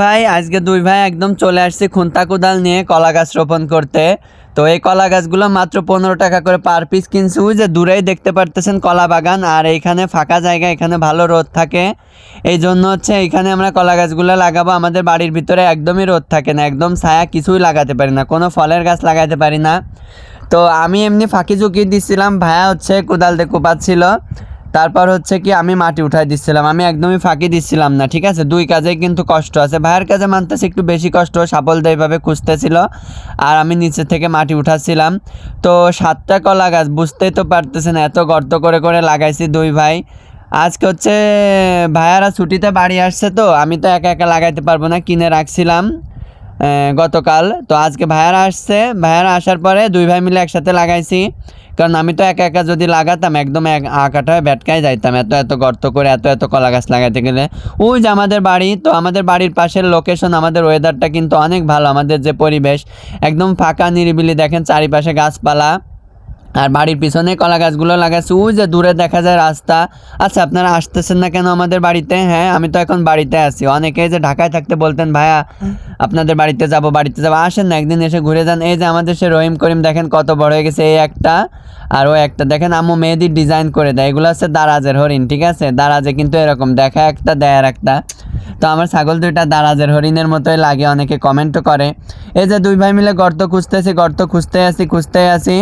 ভাই, আজকে দুই ভাই একদম চলে আসছি খুন্তা কোদাল নিয়ে কলা গাছ রোপণ করতে। তো এই কলা গাছগুলো মাত্র পনেরো টাকা করে পার পিস কিনছি। যে দূরেই দেখতে পারতেছেন কলা বাগান, আর এইখানে ফাঁকা জায়গা, এখানে ভালো রোদ থাকে। এই জন্য হচ্ছে এইখানে আমরা কলা গাছগুলো লাগাবো। আমাদের বাড়ির ভিতরে একদমই রোদ থাকে না, একদম ছায়া, কিছুই লাগাতে পারি না, কোনো ফলের গাছ লাগাতে পারি না। তো আমি এমনি ফাঁকি ঝুঁকি দিচ্ছিলাম ভাইয়া হচ্ছে কোদাল দিয়ে কোপাচ্ছিল। তারপর হচ্ছে কি আমি মাটি উঠাই দিচ্ছিলাম আমি একদমই ফাঁকি দিচ্ছিলাম না, ঠিক আছে? দুই কাজে কিন্তু কষ্ট আছে। ভাইয়ের কাজে মানতেছে একটু বেশি কষ্ট সাবল এইভাবে খুঁজতেছিল আর আমি নিচে থেকে মাটি উঠাচ্ছিলাম তো সাতটা কলা গাছ, বুঝতেই তো পারতেছেন এত গর্ত করে করে লাগাইছি দুই ভাই। আজকে হচ্ছে ভাইয়ারা ছুটিতে বাড়ি আসছে তো, আমি তো একা একা লাগাইতে পারব না, কিনে রাখছিলাম। গতকাল। তো আজকে ভাইয়ারা আসছে। ভাইয়ারা আসার পরে দুই ভাই মিলে একসাথে লাগাইছি। কারণ আমি তো একা একা যদি লাগাতাম, একদম এক আঁকাটা ব্যাটকায় যাইতাম। এত এত গর্ত করে, এত এত কলা গাছ লাগাইতে গেলে। ওই যে আমাদের বাড়ি, তো আমাদের বাড়ির পাশের লোকেশন আমাদের ওয়েদারটা কিন্তু অনেক ভালো। আমাদের যে পরিবেশ, একদম ফাঁকা নিরিবিলি। দেখেন চারিপাশে গাছপালা। আর বাড়ির পিছনে কলা গাছগুলো লাগাচ্ছে ওই যে দূরে দেখা যায় রাস্তা। আচ্ছা আপনারা আসতেছেন না কেন আমাদের বাড়িতে? হ্যাঁ আমি তো এখন বাড়িতে আছি। অনেকেই যে ঢাকায় থাকতে বলতেন, ভাইয়া, আপনাদের বাড়িতে যাব বাড়িতে যাব। আসেন না, একদিন এসে ঘুরে যান। এই যে আমাদের সে রহিম করিম, দেখেন কত বড় হয়ে গেছে এই একটা। আর ও একটা, দেখেন আম্মু মেহেদির ডিজাইন করে দেয়। এগুলো হচ্ছে দারাজের হরিণ, ঠিক আছে? দারাজে কিন্তু এরকম, দেখা একটা, দেয়ার একটা। তো আমার ছাগল দুইটা দারাজের হরিণের মতোই লাগে, অনেকে কমেন্টও করে। এই যে দুই ভাই মিলে গর্ত খুঁজতেছি, গর্ত খুঁজতে আসি খুঁজতে আসি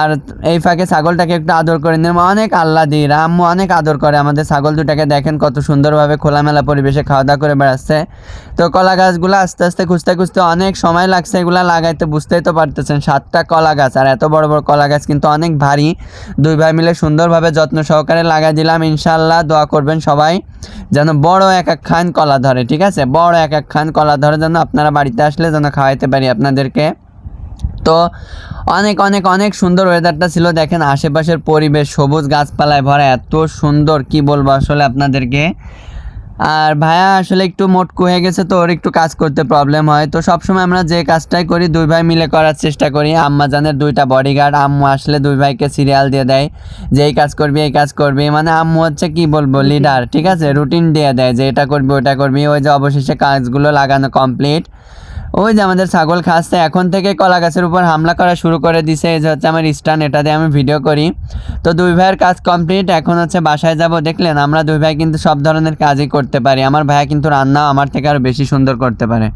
আর এই ফাঁকে ছাগলটাকে একটু আদর করে নিলাম। অনেক আল্লাদি আম্মু অনেক আদর করে আমাদের ছাগল দুটাকে দেখেন, কত সুন্দরভাবে খোলামেলা পরিবেশে খাওয়া দাওয়া করে বেড়াচ্ছে। তো কলা গাছগুলো আস্তে আস্তে খুঁজতে খুঁজতে অনেক সময় লাগছে, এগুলা লাগাইতে বুঝতেই তো পারতেছেন, সাতটা কলা গাছ। আর এত বড় বড় কলা গাছ কিন্তু অনেক ভারী। দুই ভাই মিলে সুন্দরভাবে যত্ন সহকারে লাগাই দিলাম। ইনশাল্লাহ দোয়া করবেন সবাই, যেন বড় এক এক খান কলা ধরে, ঠিক আছে? বড় এক এক খান কলা ধরে যেন আপনারা বাড়িতে আসলে যেন খাওয়াইতে পারি আপনাদেরকে। তো অনেক অনেক অনেক সুন্দর ওয়েদারটা ছিল। দেখেন, আশেপাশের পরিবেশ সবুজ, গাছপালায় ভরা, এত সুন্দর, কি বলব আসলে আপনাদেরকে? আর ভাইয়া আসলে একটু মোটকু হয়ে গেছে তো ওর একটু কাজ করতে প্রবলেম হয়। তো সবসময় আমরা যে কাজটাই করি দুই ভাই মিলে করার চেষ্টা করি। আম্মা জানের দুইটা বডিগার্ড আম্মু আসলে দুই ভাইকে সিরিয়াল দিয়ে দেয় যে এই কাজ করবি এই কাজ করবি। মানে আম্মু হচ্ছে কি বলব লিডার ঠিক আছে? রুটিন দিয়ে দেয় যে এটা করবি ওটা করবি। ওই যে অবশেষে কাজগুলো লাগানো কমপ্লিট ওই যে আমাদের ছাগল খাচ্ছে, এখন থেকে কলা গাছের উপর হামলা করা শুরু করে দিছে। এই যে হচ্ছে আমার স্ট্যান্ড এটা দিয়ে আমি ভিডিও করি। তো দুই ভাইয়ের কাজ কমপ্লিট এখন হচ্ছে বাসায় যাব। দেখলেন, আমরা দুই ভাই কিন্তু সব ধরনের কাজই করতে পারি। আমার ভাইয়া কিন্তু রান্না আমার থেকে আরও বেশি সুন্দর করতে পারে।